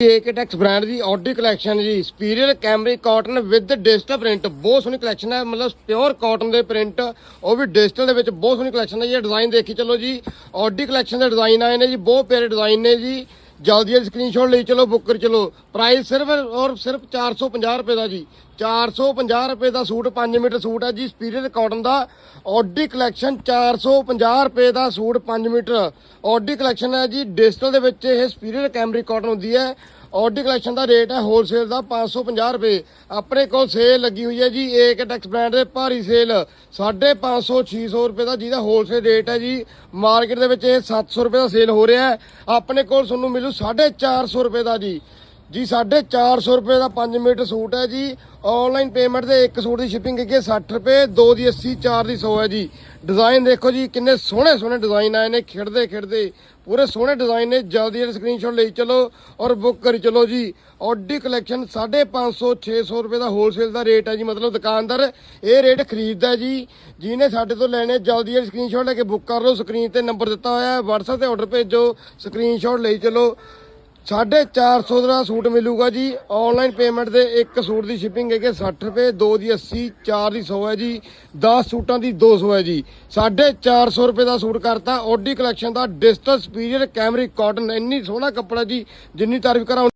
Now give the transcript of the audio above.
ਏਕਟੈਕਸ brand the Audi collection ji superior cambric cotton with digital print ਬਹੁਤ ਸੋਹਣੀ collection ਹੈ, ਮਤਲਬ ਪਿਓਰ ਕਾਟਨ ਦੇ ਪ੍ਰਿੰਟ ਉਹ ਵੀ ਡਿਜੀਟਲ ਦੇ ਵਿੱਚ ਬਹੁਤ ਸੋਹਣੀ ਕਲੈਕਸ਼ਨ ਹੈ ਜੀ ਇਹ ਡਿਜ਼ਾਈਨ ਦੇਖੀ ਚੱਲੋ ਜੀ ਆਡੀ ਕਲੈਕਸ਼ਨ ਦੇ ਡਿਜ਼ਾਈਨ ਆਏ ਨੇ ਜੀ, ਬਹੁਤ ਪਿਆਰੇ ਡਿਜ਼ਾਈਨ ਨੇ ਜੀ। ਜਲਦੀ ਜਲਦੀ ਸਕਰੀਨਸ਼ਾਟ ਲਈ, ਚਲੋ ਬੁੱਕ ਕਰ, ਚਲੋ। ਪ੍ਰਾਈਸ ਸਿਰਫ ਔਰ ਸਿਰਫ 450 ਰੁਪਏ ਦਾ ਜੀ। 450 ਰੁਪਏ ਦਾ ਸੂਟ 5 ਮੀਟਰ ਸੂਟ ਹੈ ਜੀ। ਸਪੀਰੀਅਰ ਕਾਟਨ ਦਾ ਆਡੀ ਕਲੈਕਸ਼ਨ 450 ਰੁਪਏ ਦਾ ਸੂਟ 5 ਮੀਟਰ। ਆਡੀ ਕਲੈਕਸ਼ਨ ਹੈ ਜੀ। ਡਿਜੀਟਲ ਦੇ ਵਿੱਚ ਇਹ ਸਪੀਰੀਅਰ ਕੈਮਰੀ ਕਾਟਨ ਹੁੰਦੀ ਹੈ। ਆਡੀ ਕਲੈਕਸ਼ਨ ਦਾ ਰੇਟ ਹੈ ਹੋਲਸੇਲ ਦਾ 550 ਰੁਪਏ। ਆਪਣੇ ਕੋਲ ਸੇਲ ਲੱਗੀ ਹੋਈ ਹੈ ਜੀ ਏਕ ਟੈਕਸ ਬ੍ਰਾਂਡ ਦੇ ਭਾਰੀ ਸੇਲ 550 600 ਰੁਪਏ ਦਾ ਜਿਹਦਾ ਹੋਲਸੇਲ ਰੇਟ ਹੈ ਜੀ। ਮਾਰਕੀਟ ਦੇ ਵਿੱਚ ਇਹ 700 ਰੁਪਏ ਦਾ ਸੇਲ ਹੋ ਰਿਹਾ ਹੈ। ਆਪਣੇ ਕੋਲ ਤੁਹਾਨੂੰ ਮਿਲੂ 450 ਰੁਪਏ ਦਾ ਜੀ। ਜੀ 450 ਰੁਪਏ ਦਾ 5 ਮੀਟਰ ਸੂਟ ਹੈ ਜੀ। ਆਨਲਾਈਨ ਪੇਮੈਂਟ ਦੇ ਇੱਕ ਸੂਟ ਦੀ ਸ਼ਿਪਿੰਗ ਹੈਗੀ ਹੈ 60 ਰੁਪਏ, ਦੋ ਦੀ 80 ਚਾਰ ਦੀ 100 ਹੈ ਜੀ। ਡਿਜ਼ਾਈਨ ਦੇਖੋ ਜੀ, ਕਿੰਨੇ ਸੋਹਣੇ ਸੋਹਣੇ ਡਿਜ਼ਾਈਨ ਆਏ ਨੇ, ਖਿੜਦੇ ਖਿੜਦੇ। ਪੂਰੇ ਸੋਹਣੇ ਡਿਜ਼ਾਈਨ ਨੇ, ਜਲਦੀ ਜਲਦੀ ਸਕਰੀਨਸ਼ਾਟ ਲਈ ਚਲੋ ਔਰ ਬੁੱਕ ਕਰੀ ਚਲੋ ਜੀ। ਆਡੀ ਕਲੈਕਸ਼ਨ 550 600 ਰੁਪਏ ਦਾ ਹੋਲਸੇਲ ਦਾ ਰੇਟ ਹੈ ਜੀ, ਮਤਲਬ ਦੁਕਾਨਦਾਰ ਇਹ ਰੇਟ ਖਰੀਦਦਾ ਜੀ। ਜਿਹਨੇ ਸਾਡੇ ਤੋਂ ਲੈਣੇ, ਜਲਦੀ ਜਲਦੀ ਸਕਰੀਨਸ਼ਾਟ ਲੈ ਕੇ ਬੁੱਕ ਕਰ ਲਓ ਸਕਰੀਨ ਤੇ ਨੰਬਰ ਦਿੱਤਾ ਹੋਇਆ ਹੈ, WhatsApp ਤੇ ਆਰਡਰ ਭੇਜੋ ਸਕਰੀਨਸ਼ਾਟ ਲਈ ਚਲੋ। 450 ਦਾ ਸੂਟ ਮਿਲੂਗਾ ਜੀ। ਆਨਲਾਈਨ ਪੇਮੈਂਟ ਦੇ ਇੱਕ ਸੂਟ ਦੀ ਸ਼ਿਪਿੰਗ ਹੈਗੇ 60 ਰੁਪਏ, ਦੋ ਦੀ 80 ਚਾਰ ਦੀ 100 ਹੈ ਜੀ। 10 ਸੂਟਾਂ ਦੀ 200 ਹੈ ਜੀ। 450 ਰੁਪਏ ਦਾ ਸੂਟ ਕਰਤਾ। ਓਡੀ ਕਲੈਕਸ਼ਨ ਦਾ ਡਿਜੀਟਲ ਸਪੀਰੀਅਰ ਕੈਮਰਿਕ ਕਾਟਨ ਇੰਨੀ ਸੋਹਣਾ ਕੱਪੜਾ ਜੀ, ਜਿੰਨੀ ਤਾਰੀਫ ਕਰਾਂ